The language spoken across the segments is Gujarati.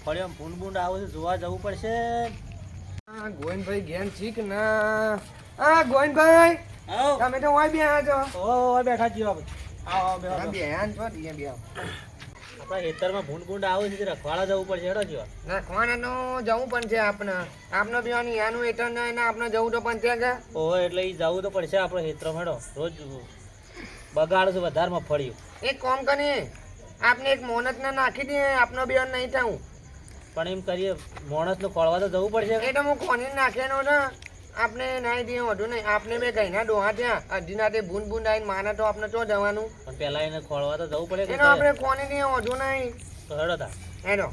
મગફળીમાં ભૂંડ ભૂંડ આવે છે જોવા જવું પડશે. આ ગોવિંદભાઈ ગેમ છીક ના? આ ગોવિંદભાઈ તમે તો ઓય બેહા છો. ઓ બેઠા જીવા આવો આવો બેહો, આન છો દિયા બે આપણા ખેતરમાં ભૂંડ ભૂંડ આવે છે રખવાડા જવું પડશે હેડો જીવા. ના ખવાના જવું પણ છે આપણે આપને પીવાની યાનું એટન ને એને આપણે જવું તો પણ છે કે? ઓ એટલે ઈ જવું તો પડશે આપણે ખેતરમાં હેડો. રોજ બગાડ છે વધારે મગફળીઓ એક કોમ કરી આપને એક મોનત ને નાખી દે આપનો બેન નહીં થાઉં. પણ એમ કરીએ માણસને ખોળવા તો જવું પડશે. એટલે તો હું કોની નાખેનો ને આપણે નાઈ દઈએ વધુ નહીં. આપને બે કહીના ડોહા ત્યાં અઢી નાતે બૂંદ બૂંદ આવીને માને તો આપણે તો જવાનું? પણ પેલા એને ખોળવા તો જવું પડે એનો આપણે કોની દઈએ વધુ નહીં. તો હેડો તા. મેં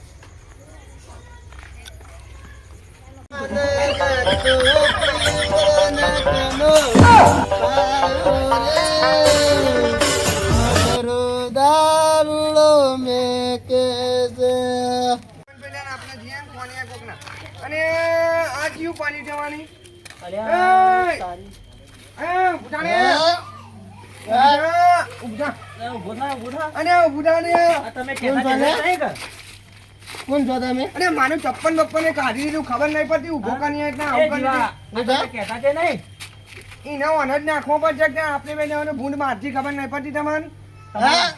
આપણે જીએ ને કોની આ કોકના. અને આ કયું પાણી જવાની અલ્યા, એય! તારી. એ ઊભા ને. ઊભા, ઊભા. એ ઊભો થા, ઊભો થા. અને ઊભા ને. આ તમે કહેતા કહેતા નહીં કે? જવાની મારું ચપ્પન બપ્પન કાઢી દીધું ખબર નહીં પડતી ઊભો કરી એટલે એ આવું કરી જીવા, દીધું. આ તમે કહેતા કે નહીં? ઈને ઓન જ નાખવો પડશે કે આપણે ભૂંડ મારથી ખબર નહીં પડતી તમને? તમારે-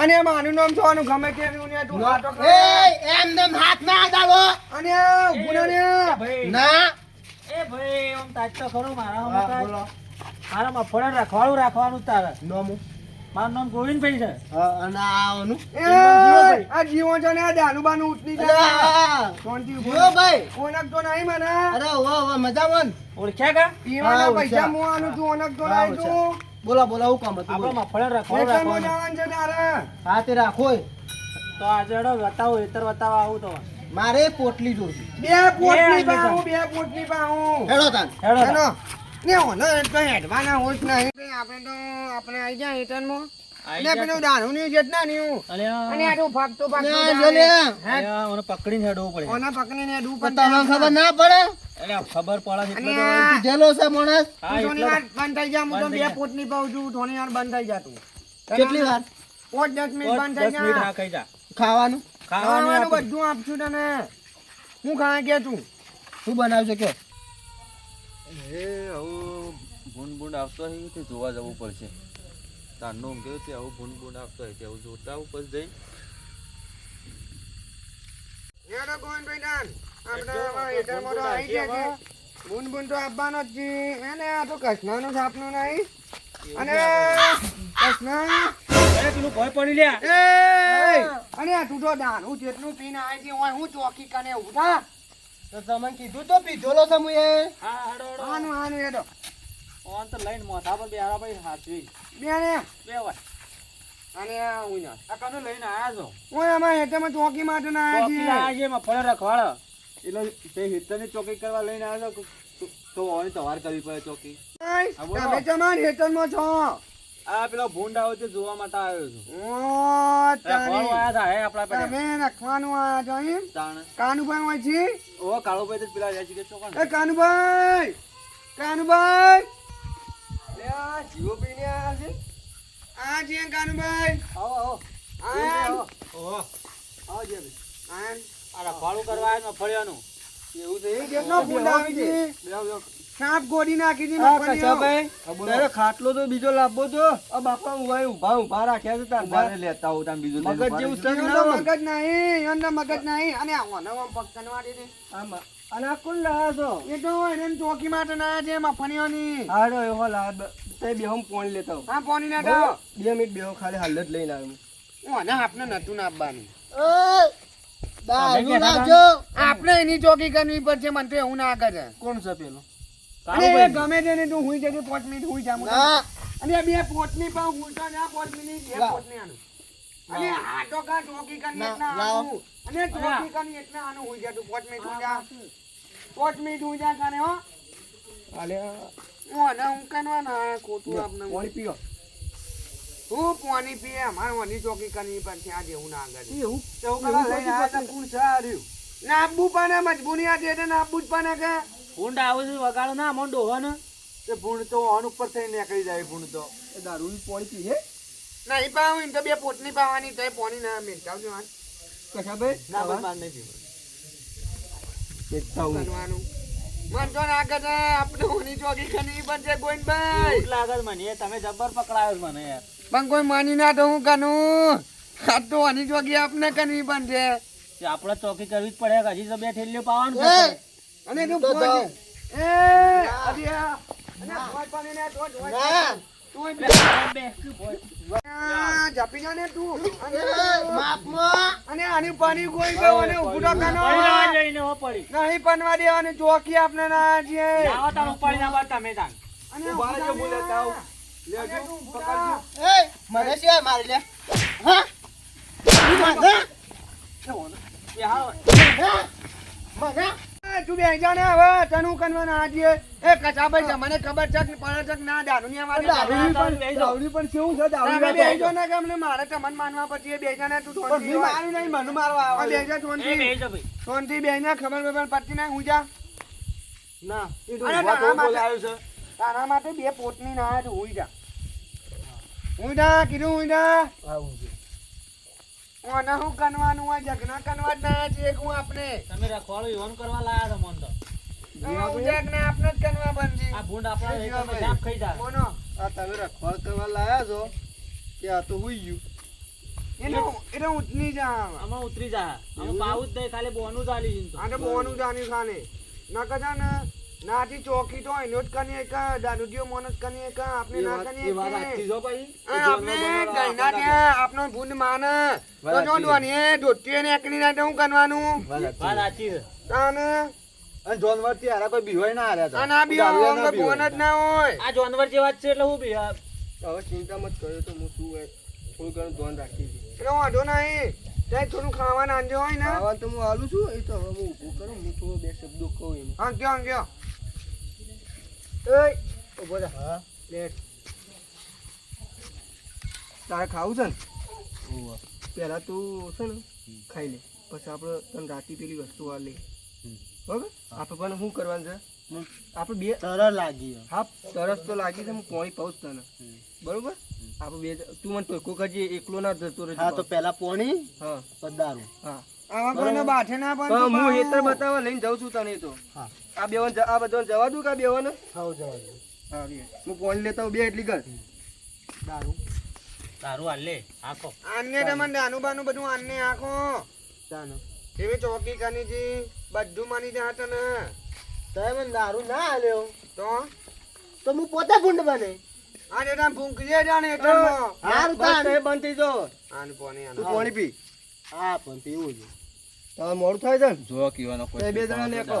અને મારું નામ જોવાનું ગમે તે રહ્યું ને તું વાતો કરે. અને ગુના ને. એ ભાઈ, એ ભાઈ, આમ તાજ તો ખરો મારા આમ તાજ. મારા મફળે રખવાડું રાખવાનું તારે. મારું નામ ગોવિંદભાઈ છે. એ, આ જીવો છે ને આ દાનું બાનું ઉતરી જાય. ઊભું રહે. ઓનક તો નહીં મને. ઓળખ્યા કા? પીવાના પૈસા મુવાનું તું ઓનક તો નહીં તું. બોલા બોલા હું કામ આપડે મફળે રખવાડું રાખો જવાનું છે તારે. હા તે રાખો તો આજે હેડો બતાવો હેતર બતાવો આવું તો. મારે પોટલી જોતી બે પોટલી બે પાઉં બે પોટલી પાઉં. હેડો તાન. હેડો તા. ને ઓનો તો હેડવાના હોશ નહીં આપણે તો આપણે આઈ જાય રિટર્નમાં. ને પેલું દારૂ ની જેટ ના અને આ. તો ફાગતો ફાગતો ના, ચાલે. જો લે. હે? અલ્યા, મને પકડીને હેડવું પડે. ઓના પકડીને ડૂબ પણ તમને ખબર ના પડે? અલ્યા, ખબર પડે એટલે તો- જેલો છે માણસ. હા, તું થોડી એટલે વાર બંધ થઈ જા હું તો બે જા. પોટની પાઉં છું થોડી વાર બંધ થઈ જા કેટલી વાર? પાંચ દસ મિનિટ બંધ થઈ મિનિટ જા. હા ખાઈ જા. ખાવાનું? ખાવાનું ખાવાનું બધું આપશું તને. હું ખાવા કે તું? શું બનાવશે કે? એ આવું ભૂંડ ભૂંડ આવતો હોય તે જોવા જવું પડશે. તારનો ઊંઘ તે આવું ભૂન ભૂન આવતો હોય તે જોતા આવું પછી જઈ દાન. છે. બુન બુન તો આપવાનો જ છે. એને આ તો કૃષ્ણનું છાપનું નહીં. અને કૃષ્ણ પેલું ભોંય પડી લ્યા. એ! અને આ તું તો દારૂ જેટલું પીને આવી છે, ઓય હું ચોકી કને ઉઠા. તો તમને કીધું તો પીધોલો છે મુએ હા, હેડો. ઓન તો લઈને મોઢા પર બેહાડા પછી હાચવી. બેને. બે વાર. અને હું ના. આ કનો લઈને આયા છો? ઓય અમાર હેઠળમાં ચોકી માટે ના ચોકી આવ્યા લાયા છીએ. છે, મફળે રખવાડો. એટલે તે હેતરની ચોકી કરવા લઈને આવ્યા છો તો- ઓની તવાર કરવી પડે ચોકી. તમે તમારા હેઠળમાં છો. આ પેલો ભૂંડ આવ્યો છે જોવા માટે આવ્યો છું ઓ, તારી. આયા તા, હે, આપણા પેલા. તમે રખવાનું આયા છો એમ? તાણ. કાનુભાઈ હોય છે ઓ, કાળુભાઈ તો પેલા જાય છે કે ચોકણ. એ કાનુભાઈ કાનુભાઈ લે આ જીવો પીને આયા છે આ છે કાનુભાઈ આવો, આવો. ઓહો. આવો જે. આ રખવાડું કરવા આવ્યા મફળિયાનું. એવું તો એ કેટલો ફૂલ આવી છે. સાપ ગોળી નાખી મફળીઓ. તારે ખાટલો તો બીજો લાવવો તો આ બાપા ઊભા ઊભા ઊભા રાખ્યા છે તાર ઉભારે લેતા આવું તાર બીજો મગજ જેવું. છે મગજ નહીં એનો મગજ નહીં. અને આવો નવો પગ કનવાડી દે આમાં અને આ કોણ લાયા છો? એ તો એને ચોકી માટે ના છે મફળીઓની હાડો એવો લાવ તે બે હમ પોણી લેતા. હા પોણી ના દો બે મિનિટ બેહો ખાલી હાલ જ લઈને આવ્યો. ઓને આપને નતું ના આપવાનું. તમે કહેતા આપણે એની ચોકી કરવી પડશે મને તો એવું ના કરે. કોણ છે પેલો? કાળુભાઈ. ગમે તું હુઈ જજે પાંચ મિનિટ હુઈ જા હું અને બે પોટની પાઉં હુંતા જા પાંચ મિનિટ બે પોટની આનું. અને આ કા ચોકી કરી ના, એટલે લાવ. આનું. અને ચોકી કરી એટલે આનું હુઈ જા તું પાંચ મિનિટ હુઈ જા. પાંચ મિનિટ હુઈ જા કાને હો. આલે ઓને હું કરવાના ખોટું આપને પોણી પીઓ. હું પાણી પીએ અમારે ઓની ચોકી કરવી પડશે આજે હું ના આગળ. એવું લઈને તા કોણ છે આ રહ્યું? મજબૂરી આ છે નાબુ જ પાને કે ભૂંડ આવે છે વગાડો ના મન ડોહો ને તે ભૂંડ તો ઓન ઉપર થઈ નીકળી જાય ભૂંડ તો. એ દારૂ પોણી પીએ નહીં પાવું એમ તો બે પોટની પાવાની તો એ પોણી ના મેળતાવજો કશા કશાભાઈ ના ભાઈ માર નહીં પીવું. એકતા કરવાનું. મન તો ના કરે આપણે હોની ચોકી ખની બનશે ગોવિંદભાઈ લાગે છે મને તમે જબ્બર પકડાયો મને યાર. પણ કોઈ માની ના તો હું કનું આ તો હોની ચોકી આપને કની બનશે કે આપણે ચોકી કરવી જ પડે હજી તો બે ઠેલીઓ પાવાનું અને તું તો ફોન એ અડિયા અને ફોન પાણી ને તો જ ના. તું બે, બે, બે. જાપી જા તું. અને અને આની પાણી ગોઈ ગયો અને ઊભું તો કનો પડી. હો પડી. નહીં પનવા દેવાની ચોકી આપને ના છે આવો તાર ઉપાડી ના બાર તમે તાન અને ઊભા લેજો, પકડજો. થા. મને સિવાય મારી લે. હા? એ હાલો. એ, તું બેહી જા હવે તનું કનવા ના દે એ કચાભાઈ છે મને ખબર છે કે પડે છે ના દારૂ ની આવાજ પણ કેવું છે? કે મારે તમને માનવા પછી તું નહીં, મને મારવા આવે. જા ખબર બબર પડતી ના હું જા. ના, એ તો બોલાયો છે. તારા માટે બે પોટની ના તો હુઈ જા. કીધું જા. ઓને હું કનવાનું હોય જગના કનવા ના છે એક હું આપણે તમે રખવાડું કરવા લાયા છો મન તો. જગના આપણે જ કનવા બનજી. આ ભૂંડ આપણા એ રેતમાં ખાઈ જાય બોનો આ તમે રખવાડ કરવા લાયા છો કે આ તો હુઈ ગયું? એને એને ઉતરી જા. આમાં. ઉતરી જાય આમાં જ નહીં ખાલી બોનું જ આલી છે તો. આ તો બોવાનું જાની ખાને ના કદા ને નાથી ચોકી તો એનો જ કની એક દારૂડિયો મોન જ કની એક આપણે ના કની એ વાત જો ભાઈ? આ આપણે ગઈના કે આપનો ભૂંડ માન. તો જો ડોનીએ દોટીએ ને એકની ના હું કરવાનું? વાત સાચી છે. તાને. અને જોનવરથી હારા કોઈ બીવાય ના હાર્યા તો. આ ના બી દારૂએ ફોન જ ના હોય. આ જાનવર જેવા વાત છે એટલે હું બીવા હવે ચિંતા મત કર્યો તો હું શું હોય થોડું ઘણું ધ્યાન રાખી છે એટલે વાંધો નહીં. ત્યાં થોડું ખાવાનું આંજો હોય ને. ખાવાનું તો હું આલું છું એ તો હવે હું ઊભું કરું હું થોડું બે શબ્દો કહું હા ક્યાં કયો. હા. તારે ખાવું છે ને? પહેલા તું છે ને ખાઈ લે. પછી આપણે તને રાતે પેલી વસ્તુ આ લે બરાબર? આપણે પણ શું કરવાનું છે? આપણે બે તરસ લાગી હા તરસ તો લાગી છે હું પોણી પાઉં જ તને. બરોબર? આપણે બે તું મને ટોકો કરજે એકલો ના જતો રહેજો હા તો પેલા પોણી હા. પદારું હા. આવા કોઈને બાઠે ના પણ પણ હું હેતર બતાવવા લઈને જાઉં છું તને તો. હા. આ બેવન આ બધો જવા દઉં કે આ બેવન ખાવ જવા દઉં હા. હું ફોન લેતા બે એટલી કર દારૂ. દારૂ હાલ લે આખો. આને તમને નાનું બાનું બધું આને આખો. ચાલો. એવી ચોકી કાની જી બધું માની જા તને. તમે મને દારૂ ના આલ્યો તો? તો હું પોતે ભૂંડ બને. આને તાર ભૂંકીએ જાણે એટલેમાં. હારું બસ બંધી જો. આને પોની આને. તું પાણી પી. હા પણ પીવું છે. તારે મોડું થાય છે જો કીવાનો કોઈ બે જણા ને કહો.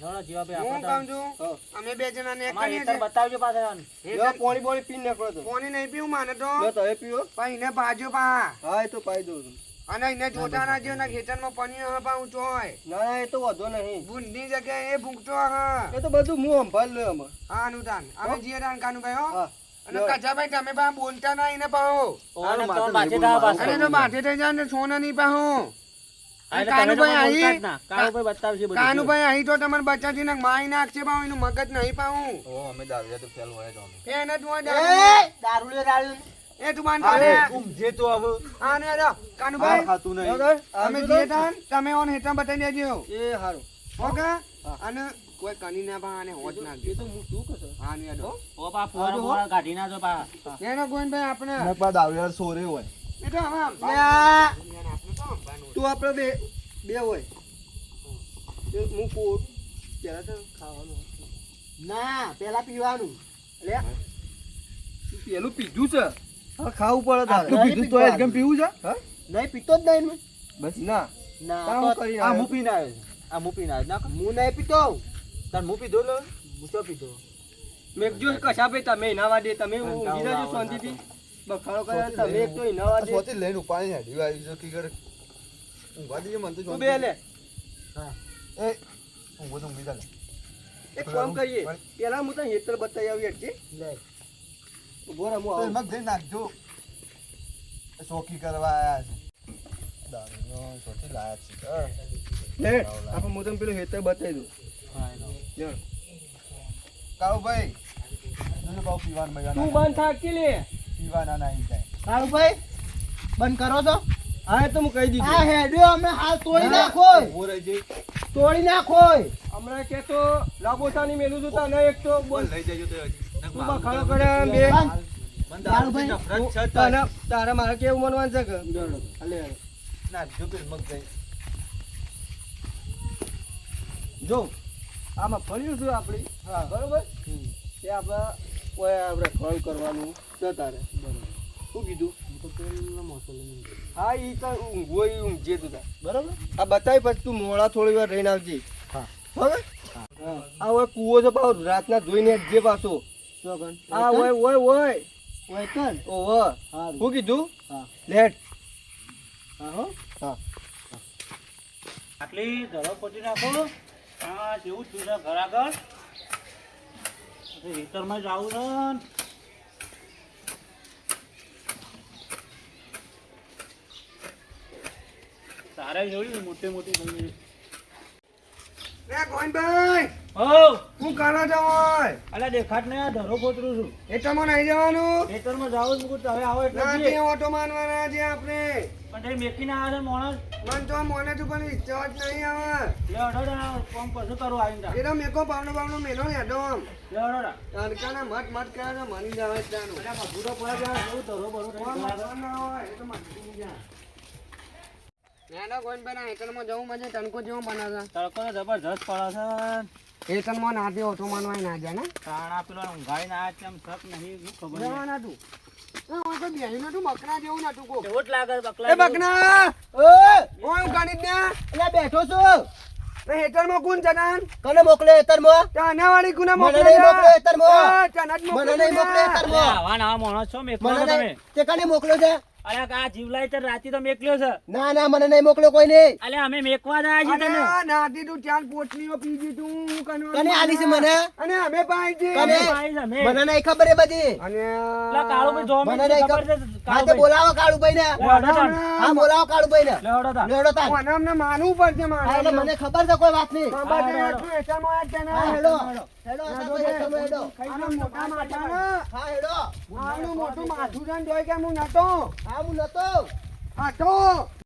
ના જીવા હું ભાઈ કામ છું? અમે બે જણા ને કરીએ છે બતાવજો પાછા જો પોણી પાણી બોણી પીને નીકળો તો. પોણી નહીં પીવું માને તો. જો તમે પીઓ પાઈ ને બાજુ પા હા એ તો પાઈ દઉં અને એને જોતા ના જેવું ખેતરમાં પની હા પાઉં ચોય ના ના એ તો વધો નહીં. બુંદી જગ્યાએ એ ભૂખતો હા. એ તો બધું હું સંભાળ લે અમે હા અનુદાન. અમે જીએ રાન કાનું ભાઈ હો. અને કચાભાઈ તમે પા બોલતા ના એને પાહો. અને તો માથે થઈ જાય ને સોના નહીં પાહો હા, તમે કાનુભાઈ બોલતા જ આઈ ના. કાનુભાઈ બતાવશે બધું. કાનુભાઈ અહીં તો તમારે બચ્ચાથી ને માઈ નાખશે પાહો એનું મગજ નહીં પાહું ઓ અમે દારૂ તો ફેલ હોય જ એને તું દારૂ- દારૂ લે દારૂ એ તું બાંધ પાડે. ઊંઘજે તો હવે હા અરે, કાનુભાઈ ખાતું નહીં. લ્યો, તમે ઓન બતાવી દેજો. એ હારું. ઓકે? અને કોઈ કની ના પા આને હોજ ના એ તો હું શું કહેતો આને ને અડો ઓ બા, ફોર બુવારો કાઢી નાખજો બા. એનો ગોવિંદભાઈ આપણે દારૂ સોરે હોય. એ તો હવે તો આપણે બે બે હોય. હું પોટ પહેલા તો ખાવાનું ના પહેલા પીવાનું. લે તું પેલું પીધું છે? હવે ખાવું પડે તારે. પીધું તો એકદમ પીવું છે? હા. નહીં પીતો જ નહીં બસ ના. ના, આ? હું પીને આવ્યો આ હું પીને આવ્યો. ના હું નહીં પીતો. તાર હું પીધો લો. હું તો પીધો. મેઘજો કશા ભાઈ તમે ઇનાવા દે તમે ઊંઘી જજો શાંતિથી. બખાડો કરે તમે એક તો ઇનાવા દે સ્વતી લઈને પાણી હેડી આવી કે કરે ઊંઘવા દીજે મને તો તું બે લે એ ઊંઘો તો ઊંઘી જા એક કામ કરીએ. પેલા હું તને હેતર બતાવી આવી હટજે ઊભો રહે હું તો આવું. એમાં જ જઈને નાખજો એ કરવા આયા છે. દારૂનો શોખી લાયા છે. લે આપણે હું તને પેલું હેતર બતાવી દઉં. લે. કાળુભાઈ જોજો ભાવ પીવાનું મજા તું બંધ થાકી લે? પીવાના ના જાય કાળુભાઈ બંધ કરો તો. હા તો હું કહી આ દીધું હેડ્યો અમે હાલ તોડી નાખો. તોડી નાખો હમણાં કે તો લાબોસાની મેલું જોતા તને એક તો બોલ લઈ જજો તો હજી. ના, તું બખાડો કરે બે. તારે મારે કેવું મનવાનું છે કે? ના, મગ જાય. જો આમાં ફર્યું છું આપણી. હા. બરોબર? તે આપણે કોઈ આપણે ફળ કરવાનું છે તારે. શું કીધું? હા એ તો હોય એ ઊંઘજે તું બરાબર બરોબર? આ બતાવી પછી તું મોડા થોડી વાર રહીને આવજે. હા. હવે આ હોય કૂવો છે પાછો રાતના જોઈને જે પાછો. આ હોય હોય હોય. ઓય કન ઓહો હારું. શું કીધું? હા. લેટ. હા હો. આટલી ધરો પટી નાખો. હા જેવું છે ઘર આગળ. ખેતરમાં જ આવું ને. તારે જોયું મોટી મોટી થઈ લે ગોવિંદભાઈ હો. હું કરો છો અલા દેખાત ને ધરો પોતરું છું. ખેતરમાં નહીં જવાનું? ખેતરમાં જાવું જ મૂકું આવો એટલે ના ઓટો મારવાના છે આપણે. પણ તે મેકીને આવે છે મન તો મોને તું પણ ઈચ્છા જ નહીં આવે. લે અઢો ડા કામ કશું આવીને તા. મેકો પાવનો પાવનો મેનો હેડો આમ. લે અઢો ડા. તડકાના મટ મટ કરે મની જાવે પડે છે ધરો. મતલબ ના હોય, એ તો મટકી જાય. ના જવું મજે તણકો જેવો બને તડકો જબરજસ્ત પડે છે. ઓટો મારવાય ના જાય ને? કાણા પેલો ઊંઘાઈને આ કેમ શક નહીં ખબર. ના તું. બેઠો છું. હેતરમાં કોણ ચનાન કને મોકલે એતરમાં ચાનાવાળી વાળી મને મોકલે. મોકલે હેતરમાં. એ, ચાના જ મોકલે મને નહીં મોકલે અરે એતરમાં આવા નવા છો મને તે કને મોકલ્યો છે અરે આ જીવલાઈ તો રાતી તો મેકલ્યો છે. ના ના મને નહીં મોકલ્યો કોઈ નહીં. અલે અમે મેકવા જ આવ્યા છે અને તને નાતી તું ચાર પોટલીઓ પીજી તું હું કનો તને આલી છે મને? અને અમે પાઈ છે છે, અમે. મને નહીં ખબર એ બધી. અને લા કાળુ ભાઈ જો મને નહીં છે, ખબર છે ખબર હા? બોલાવો ને લે અડો તાન. હા બોલાવો કાળુભાઈ ને લેડો તા લેડો તા મને અમને માનવું પડશે એટલે મારે મને ખબર છે કોઈ વાત નહીં બાબા હા, તે હેડો. આટલું હેઠળમાં આજ હેલો હેલો હેડો. હેડો. ના, મોટા માથાના. હા હેડો. મોટું માથું છે ને જોઈ કે હું નતો હા હું નતો. હતો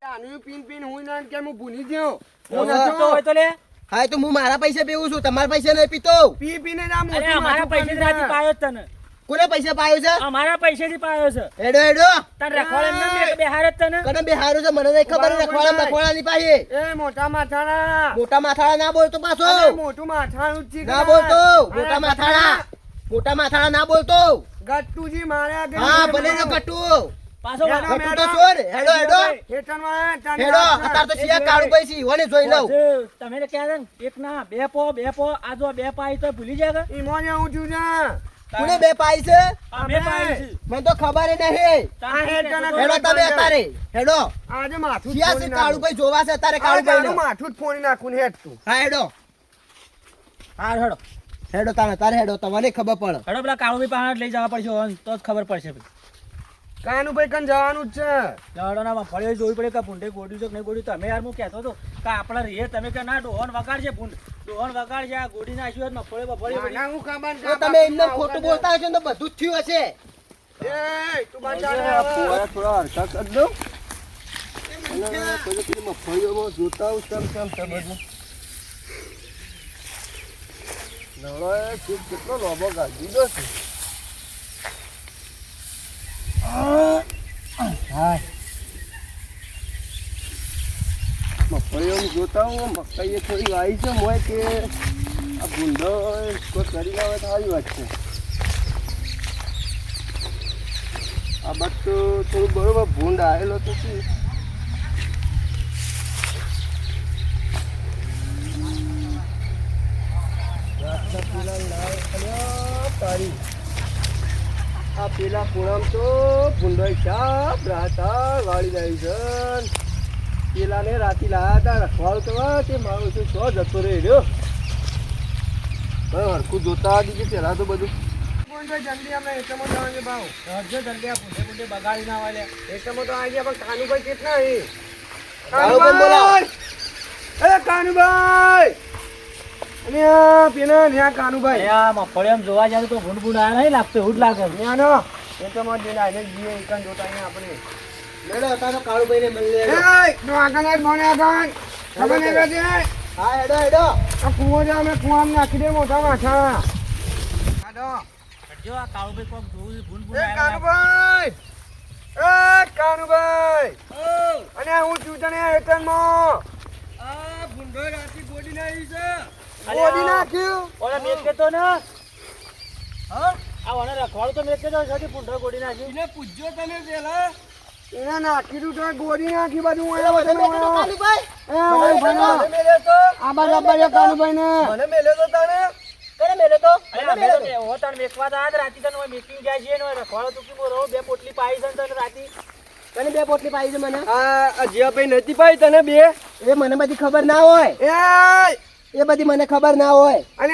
આનું પીન પીન હું ના કે હું ભૂલી ગયો. હું નતો. હોય તો લે. હા તો હું મારા પૈસે પીવું છું તમારા પૈસે નહીં પીતો. પી પીને જ આ અમારા માથું પૈસેથી કાઢી રાતી દે. પાયો તને. કોને પૈસા પાયો છે? અમારા પૈસેથી પાયો છે. હેડો હેડો. તને રખવાડે એમને મેં તને. કને બે છે મને નહીં ખબર ઊભા રખવાડા ભાઈ. પાસે. એ મોટા માથાડા મોટા માથાળા ના બોલતો પાછો. મોટું માથાનું જ ના બોલતો. મોટા માથાળા. મોટા માથાળા ના બોલતો. ગટ્ટુજી મારે આગળ હા ભલે જો મારો. કટુ પાછો હેડો, વા- કટુ તો હેડો હેડો. હેઠળમાં ચાલી હેડો વાત તો સિયા કાળુભાઈ છે ઈવોને જોઈ લઉં તમે તો ક્યાં એક ના બે પો બે પો આ જો બે પાઈ તો ભૂલી જાય કે? ઈમોને હું છું જા. કોને બે પાઈ છે? અમે પાઈ છે. મને તો ખબર નહીં. આ હેઠળના હેડો તમે અત્યારે હેડો. આજે માથું જ સિયા છે ફોડી નાખું. જોવા છે અત્યારે આ કાળુભાઈ માથું જ ફોડી નાખું ને હેઠ તું. હા હેડો. હા હેડો. હેડો તારે તારે હેડો તમને ખબર પડે. હેડો પેલા કાળુભાઈ પાસે લઈ જવા પડશે તો જ ખબર પડશે. ભાઈ કાનું ભાઈ કન જવાનું જ છે. હેડો ના ફળીઓ જોવી પડે કે ભૂંડે ગોડ્યું છે કે નહીં ગોડ્યું? તમે યાર હું કહેતો હતો કે આપણે રીએ તમે કે ના ડોહન વગાડશે ભૂંડ. ડોહન વગાડશે આ ગોડી નાખ્યું હોત મફળે બફળે ના હું તો તમે એમને ખોટું બોલતા હશો તો બધું જ થયું હશે. એ તું બાચાડો. થોડા હરખા કર દો. જોતા ચમ ચમ બધું. કેટલો લોબો ગાળી દો છે. મગફળીઓમાં જોતા હું મકાઈએ થોડી વાઈ છે મોય કે આ ભૂંડો કોઈ કરી લાવે તો સારી વાત છે. આ બાદ થોડું બરોબર ભૂંડ આવેલો તો શું તારી. આ પેલા પૂનમ તો ભૂંડોઈ સાપ રાતા વાળી જાય છે. પેલાને રાતી લાયા હતા રખવાડું કરવા તે મારું શું છો જતો રહી રહ્યો. હવે હરખું જોતા દીધું પેલા તો બધું. જલ્દી અમે હેઠળમાં જવાનું ભાવ. હરજો જલ્દી આ ભૂંડે ભૂંડે બગાડી ના વાલે. હેઠળમાં તો આવી ગયા પણ કાનુભાઈ કેટલા હે? કાનુભાઈ. એ કાનુભાઈ! અને આ પેલા ન્યા કાનુભાઈ. આ મફળે એમ જોવા જાય તો ભૂંડ ભૂંડ આયા નહીં લાગતું એવું જ લાગે. એ ન્યાનો હેઠળમાં જઈને આવીને જીએ એકાન જોતા અહીંયા આપણે. મેળો તારો કાળુભાઈને મળી લે એ નો આગળ જ મને આગળ ખબર નહીં રહેતી? હા હેડો હેડો. આ કૂવો છે અમે કૂવામાં નાખી દે મોટા માથા. કાઢો. જો આ કાળુભાઈ કોક જોવું ભૂન એ આવ્યા કાનુભાઈ. એ કાનુભાઈ. અને હું છું તને હેઠળમાં આ ભૂંડો રાતી ગોડી નાખી છે. અરે ગોળી નાખ્યું. ઓલા મેં કહેતો ને. હા? આ ઓને રખવાડું તો મેં કેતો છોટી પૂંઢો ગોડી નાખી એને પૂછજો તમે પેલા. એને નાખી દીધું તો ગોળી નાખી ઓય મેલ્યો બધું. કાલુભાઈ. એ ઓય તો. આ બાજુ બાજુ કાનુભાઈ ને મને મેલ્યો તો તાણે. કોને મેલ્યો તો? અરે અમે તો કે હો તને મેકવા રાતી તને ઓય મેકિંગ જાય છે ને રખવાડો તો કેમ રહો બે પોટલી પાઈ છે તને રાતી. તને બે પોટલી પાઈ છે મને? આ અજિયાભાઈ નથી પાઈ તને બે? એ મને બધી ખબર ના હોય. એ એ બધી મને ખબર ના હોય. અને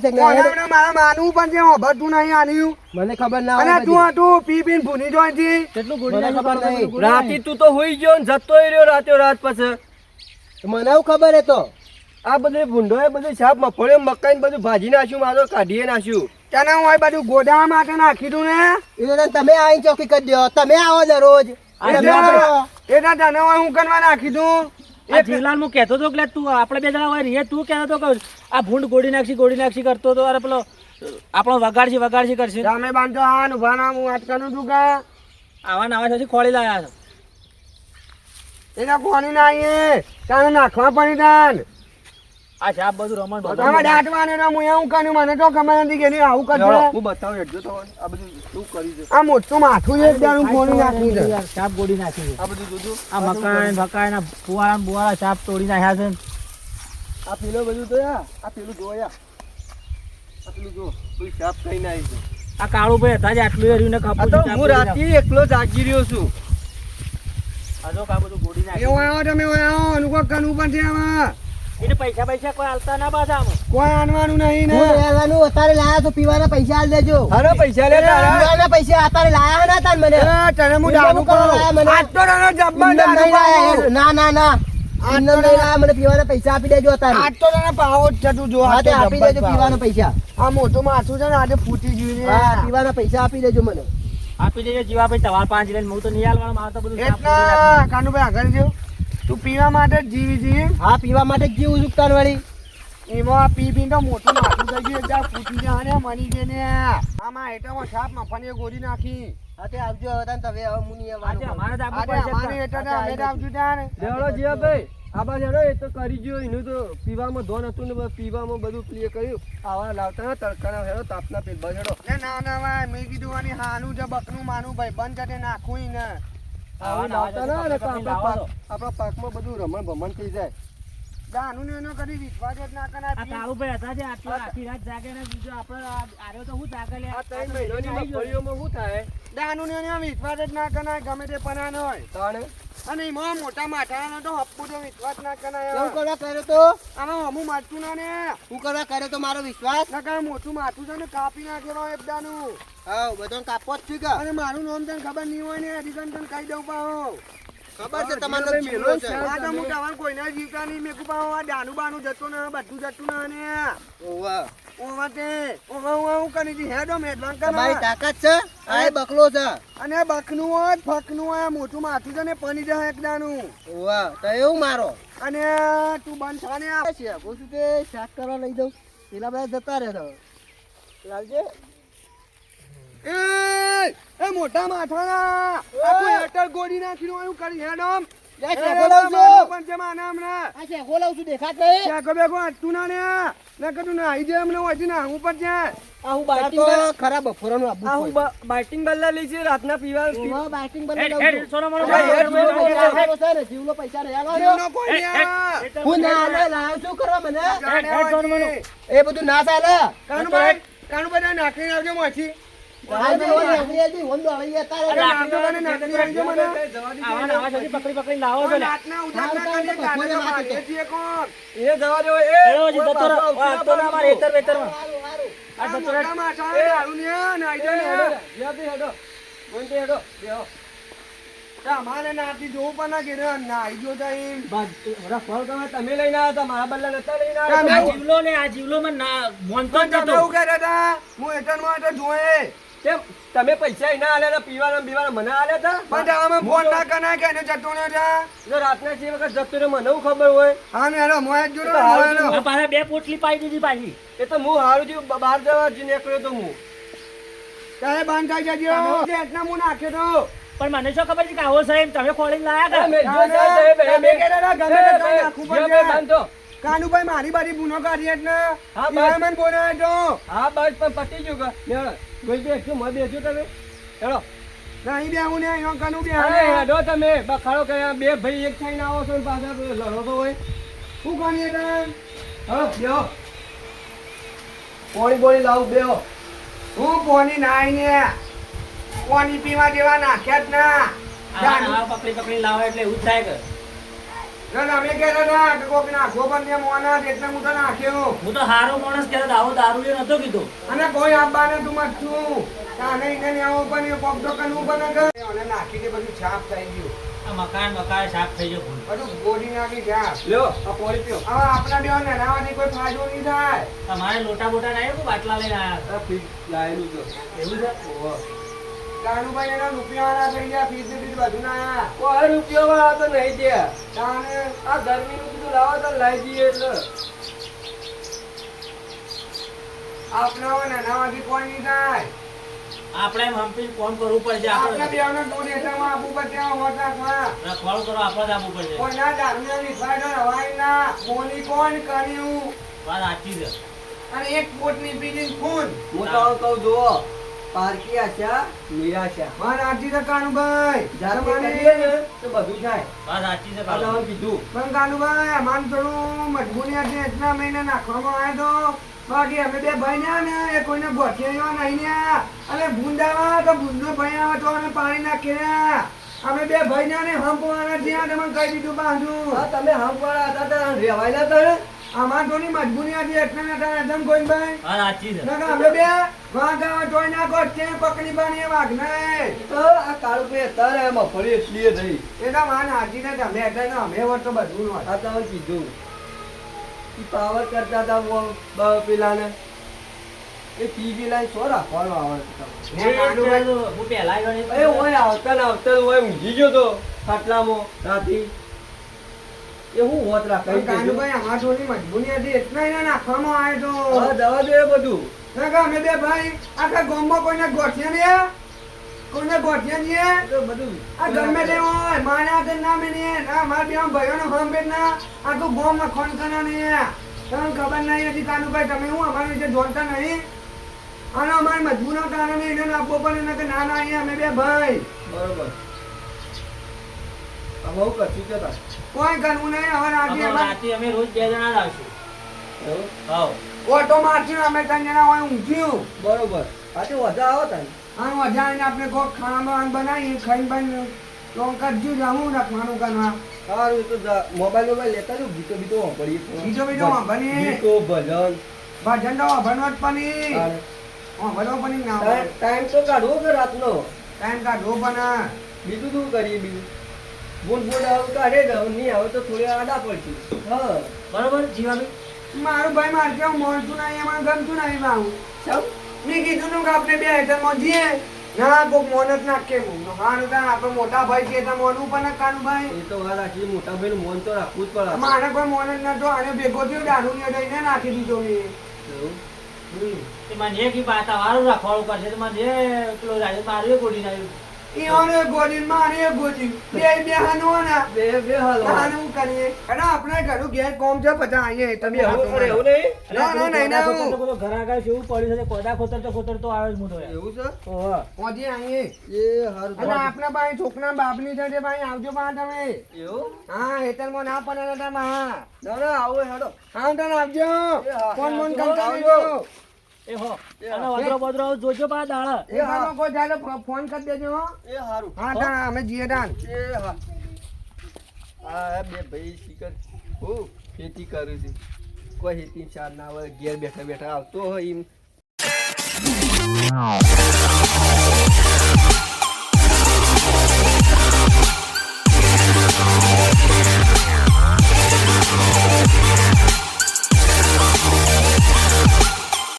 છે મારા માનવું પણ છે હોભળતું નહીં આન્યું મને ખબર ના હોય અને તું તું પી પીને ભૂની જોઈ હતી કેટલું મને ખબર નહીં. રાતે તું તો હોઈ ગયો ને જતો રહ્યો રાતે રાત પછી. મને એવું ખબર તો? આ બધું ભૂંડો એ બધું સાપ મફળે મકાઈ બધું ભાજી નાખ્યું મારો કાઢીએ નાખ્યું. તને હું આ બધું ગોડા માટે નાખી દઉં ને? એટલે તમે આવી ચોકી કરી દો તમે આવો દરરોજ. એટલે તને હું હું કરવા નાખી દઉં આ જીવલાલ હું કહેતો હતો કે તું આપણે બે જણા હોય રે તું કહેતો હતો કે આ ભૂંડ ગોડી નાખશી ગોડી નાખશી કરતો હતો અરે પેલો આપણો વગાડશી વગાડશી કરશે. તમે બાંધો હા ઊભા ના હું કરું છું કા? આવા નાવા પછી ખોળી લાયા છો. એના કોની ના આવીએ તારે નાખવા પડી તાન. આ સાપ બધું રમણ બધું ભગવાન. હું એવું કર્યું મને તો ખબર નથી કે આવું કરશે હું બતાવું એટલું તો આ બધું છે આ મોટું માથું છે એકદમ કોની નાખ્યું છે. સાપ ગોડી નાખી છે. આ બધું જોજો આ મકાન મકાન ના ફુવારા સાપ તોડી નાખ્યા છે. આ પેલો બધું તો આ પેલું જો આ. પેલું જો કોઈ સાપ કઈ ના છે. આ કાળું ભાઈ હતા જ આટલું એર્યું ને કાપું હું રાતે એકલો જાગી રહ્યો છું. આ જો કા બધું ગોડી એવું નાખ્યું. તમે એવું આવો અનુભવ કરવું પણ છે આમાં. એને પૈસા પૈસા કોઈ હાલતા ના પાછા કોઈ આનવાનું નહીં ને. હું રહેવાનું લાયા તો પીવાના પૈસા આલ દેજો. હારા પૈસા લે તારા. પીવાના પૈસા અત્યારે લાયા ના તાન મને. તને હું દારૂ કરવા મને? આજ તો તને દારૂ નહીં લાયા પાવું. યાર. ના ના. ના ઇન્દમ નહીં લાયા મને પીવાના પૈસા આપી દેજો અત્યારે. આજ તો તને પાવો જ જો હા તે આપી દેજો પીવાના પૈસા. આ મોટું માથું છે ને આજે ફૂટી ગયું હા પીવાના પૈસા આપી દેજો મને. આપી દેજો જીવા ભાઈ તમારા પાંચ લઈને હું તો નહીં હાલવાનું મારે તો બધું કાનુભાઈ આગળ જો. તું પીવા માટે જ જીવી જી હા પીવા માટે જ જીવું છું તાર વાળી એમાં પી પી તો મોટું માથું થઈ ગયું એકદમ ફૂટી જાય ને મરી ગઈ ને આમાં હેઠળમાં છાપ મફાની ગોળી નાખી. હા આવજો હવે તાન તમે હવે મુની અમારે તો આપવું હેઠળ અમે આવજો ત્યાં ને. લેવડો જીવા ભાઈ આબા બાજુ એ તો કરી ગયો એનું તો પીવામાં ધોન હતું ને પીવામાં બધું ક્લિયર કર્યું. આવા લાવતા ને તડકાના હેડો તાપના પેલ બજડો ના ના ભાઈ મેં કીધું આની હાનું જ બકનું માનું ભાઈ બંધ છે નાખું ને આવા લાવતા ના આપણા પાકમાં બધું રમણ ભમણ થઈ જાય. દાનું ને એનો કદી વિશ્વાસ જ ના કરાય. આ કાળુભાઈ હતા જે આટલા આખી રાત જાગે ને બીજો આપણે આર્યો તો હું જાગે લે? આ ત્રણ મહિનાની મગફળીઓમાં શું થાય? દાનું ને એનો વિશ્વાસ જ ના કરાય ગમે તે પનાનો હોય. તાણે? અને એમાં મોટા માથાનો તો હપ્પુ તો વિશ્વાસ ના કરાય. કેવું કરવા કર્યો તો? આમાં હમું મારતું ના ને. હું કરવા કર્યો તો મારો વિશ્વાસ? નકર મોટું માથું છે ને કાપી નાખેલો એકદાનું હા બધો કાપો જ છે અને મારું નામ તને ખબર નહીં હોય ને અધિકન તને કહી દઉં પાહો. ખબર છે તમારે મેલો છે. આ તો હું કહેવાનું કોઈના જીવતા નહીં મેં કીધું આ દાનું બાનું જતો ને બધું જતું ને. અને ઓવા. ઓવા તે ઓવા ઓવા હું કરી દી હેડો મેદવાન તમારી કર તાકાત છે? આ બકલો છે. અને બકનું હોય ફકનું હોય મોટું માથું છે ને પની જાય એકદાનું ઓવા તો એવું મારો. અને તું બંધ ને આવે છે શું તે શાક કરવા લઈ જાઉં? પેલા બધા જતા રહે એ એ મોટા માથાના. આખું હેટર ગોળી નાખીને એવું કરી હેડમ. એ બધું ના ચાલે. કાનુભાઈ કાનુભાઈ નાખીને આવજો મોથી. તો મને. મને. તો તો. અમારે નાથી જોવું પણ ના ઘેરે નાઈ ગયો તો તમે તમે લઈને આવ્યા હતા મારા બદલા નતા લઈને આવ્યા જીવલો ને આ જીવલો માં ના કહેતા હતા, હું એટલે જોયે. કેમ? તમે પૈસા એના આલ્યા હતા પીવાના બીવાના મને આલ્યા હતા પણ તારામાં ફોન ના કરાય કે એને જતો ન જા જો રાતના જે વખત જતો રહ્યો મને ખબર હોય? હા ને એનો મોય જ. આ પાછા બે પોટલી પાઈ દીધી પાછી. એ તો હું હારું થયું બહાર જવા જ નીકળ્યો તો હું. તારે બંધ થઈ જજો? એટલા હું નાખ્યો તો? પણ મને શું ખબર છે કે આવો સાહેબ તમે ખોલીને લાયા હતા? મેં જો કહેતા ગમે તો નાખવું પડશે. બાંધો. કાનુભાઈ મારી બારી ગુનો કાઢી એટલે હા, બસ. મને બોલાવ્યો તો. હા બસ પણ પતી ગયું બેસજો બેસજો તમે? નહીં બેહું ને અહીંયા કાનું અરે હેડો તમે. બખાડો કર્યા બે ભાઈ એક થઈને આવો છો પાછા લડો તો હોય. શું કરીએ તાન? હા બેહો. પોણી બોણી લાવું બેહો. હું પોની નાઈ ને પીવા જેવા નાખ્યા જ ના. પકડી પકડી લાવો એટલે એવું થાય કે. હું તો નાખ્યો હું તો હારો માણસ કહેતો આવો દારૂ એ નતો કીધું. અને કોઈ આપવાને તું મત છું. તાને ને આવો પણ એ કોક તો કરવું ન કરે. અને નાખી બધું છાપ થઈ ગયું. આ મકાન મકાન સાફ થઈ ગયો ફૂલ બધું ગોળી નાખી છાપ. લ્યો. આ પોણી પીઓ. હવે આપણા બે કોઈ ફાજો નહીં થાય. તમારે લોટા બોટા ના બાટલા લઈને આવ્યા લાયેલું તો એવું છે? કાનુભાઈ એના રૂપિયા થઈ ગયા ફીસ ફીસ બધું ના કોઈ રૂપિયો વાળા તો નહીં દે તાને આ ગરમીનું કીધું લાવો તો લાવી દઈએ એટલે. આપણા નાનાવાથી કોઈ નહીં થાય. આપણે એમ હંપી કોમ કરવું પડશે આપણે. બેવને આપવું પડશે કરો આપણે જ આપવું પડશે. કોઈના દારૂના વિશ્વાસો રવાય ના. કોણ કર્યું? વાત સાચી છે. અને એક પોટની બીજી ખૂન. હું તો કહું જુઓ. પારકી આશા નિરાશા. મારે આજી તો કાનુભાઈ. તમારે- ને તો બધું થાય. વાત સાચી તો આ કીધું. પણ કાનુભાઈ, અમારે થોડું મજબૂરી હતી એટલા મહિને નાખવામાં આવ્યો તો. બાકી અમે બે ભાઈ ને ને એ કોઈને ગોઠિયા નહીં ને અને ભૂંડાવા તો ભૂંડો ભાઈ આવે તો અમે પાણી નાખીએ અમે બે ભાઈ ને હંપવાના ત્યાં તમે કહી દીધું બાંધું. હા તમે હમવાળા હતા તો રેવાય ના? હતા અમારે મજબૂરી હતી એટલે ને હતા સાચી છે. ના અમે બે ના પકડી બાની તો આ કાળું ભાઈ અત્યારે એમાં ફરી એટલી થઈ. એના માન હાજી ને તમે એટલે ને અમે વર તો બધું નો આ તમે કીધું ઈ પાવર કરતા હતા વો- ને પેલાને. એ ટીવી લાઈન સો રાખવાનો આવે ને કાનુભાઈ હું એ ઓય આવતા ને આવતા ઓય ઊંઘી ગયો તો ખાટલામાં રાતી. એ હું હોત રાખે? પણ કાનુભાઈ અમારે થોડી મજબૂરી હતી એટલે એને નાખવામાં આવે તો. દવા દે બધું. ના કે અમે બે ભાઈ આખા ગામમાં કોઈને ગોઠિયા ને કોઈને ગોઠિયા નહીં તો બધું. આ ગમે તે હોય મારા હાથે ના મેળીએ ના મારા બે ભાઈઓનો હમ ના આખું ગામમાં ખોન કરા નહીં તમને ખબર નહીં હતી કાનુભાઈ તમે હું અમારા રીતે જોડતા નહીં? અને અમારે મજબૂરના કારણે એને આપવો પડે ને ના ના અહીંયા અમે બે ભાઈ. બરોબર. હવે હું કશું કે કોઈ કરવું નહીં હવે અમે રાતે અમે રોજ બે જણા આવશું. એવું? ઓટો મારશું અમે ત્રણ જણા હોય ઊંઘ્યું. બરોબર. આ તો વધા આવો તાન અને વધારીને આપણે કોક ખાવામાં બનાવીએ ખાઈને બાઈને લોન કરજો જાવું રાખવાનું કરવા. સારું તો જા- મોબાઈલ મોબાઈલ લેતા જો ગીતો બીતો વાપરીએ. ગીતો બીતો વાપરીએ. ગીતો ભજન. ભજન તો વાપરવો જ તારે. વાપરવો ના ટાઈમ ટાઈમ તો કાઢવો કે રાતનો? ટાઈમ કાઢવો પણ બીજું શું કરીએ બીજું? બુન આવું કાઢે નહીં આવે તો થોડી આડા પડતી હા બરોબર જીવાભાઈ મારું ભાઈ મારે કેવું મોનતું નહીં એમાં ગમતું નહીં ચાલ મેં કીધું તું કે આપણે બે હેઠળમાં જઈએ ના કોક મોન જ નાખે હું હારું તાર આપણે મોટા ભાઈ છે તો મોનવું પણ જ કાનું ભાઈ. એ તો મોટા ભાઈ મોન તો રાખવું જ પડે મારે કોઈ મોન જ નતો આને ભેગો થયો દારૂ ને લઈને નાખી દીધો મેં. મને કે બાતા વાળું રાખવાળું કરશે તો મને પેલો રાજે માર્યો ગોળી નાખ્યું. ઈ ઓને ગોળી મારે ગોળી બે બે હાનો ના બે બે હાલો હાનું કરીએ. અને આપણે ઘરું ઘેર કોમ છે પછી આઈએ તમે એવું કરે એવું નહીં? ના ના નહીં ના ખોતર તો ઘર આગળ કેવું પડ્યું છે કોદા ખોતર તો ખોતર તો આવે જ મોટો. એવું છે? ઓહો. પહોંચી આઈએ. એ હારું અને આપણા ભાઈ છોકરા બાપની છે ભાઈ આવજો બા તમે. એવું? હા હેતરમાં ના પડે ને તમે હા ના આવો હેડો. હા તને આવજો. હા, ફોન ફોન કરતા આવજો. એ હો અને વદરો બદરો જોજો પા દાળ. એ હા. કોઈ જાય ફોન કરી દેજો એ હારું. હા તાણ અમે જીએ તાણ એ હા. આ બે ભાઈ શીકર હું ખેતી કરું છું. કોઈ ખેતી ચાર ના હોય ઘેર બેઠા બેઠા આવતો હોય એમ.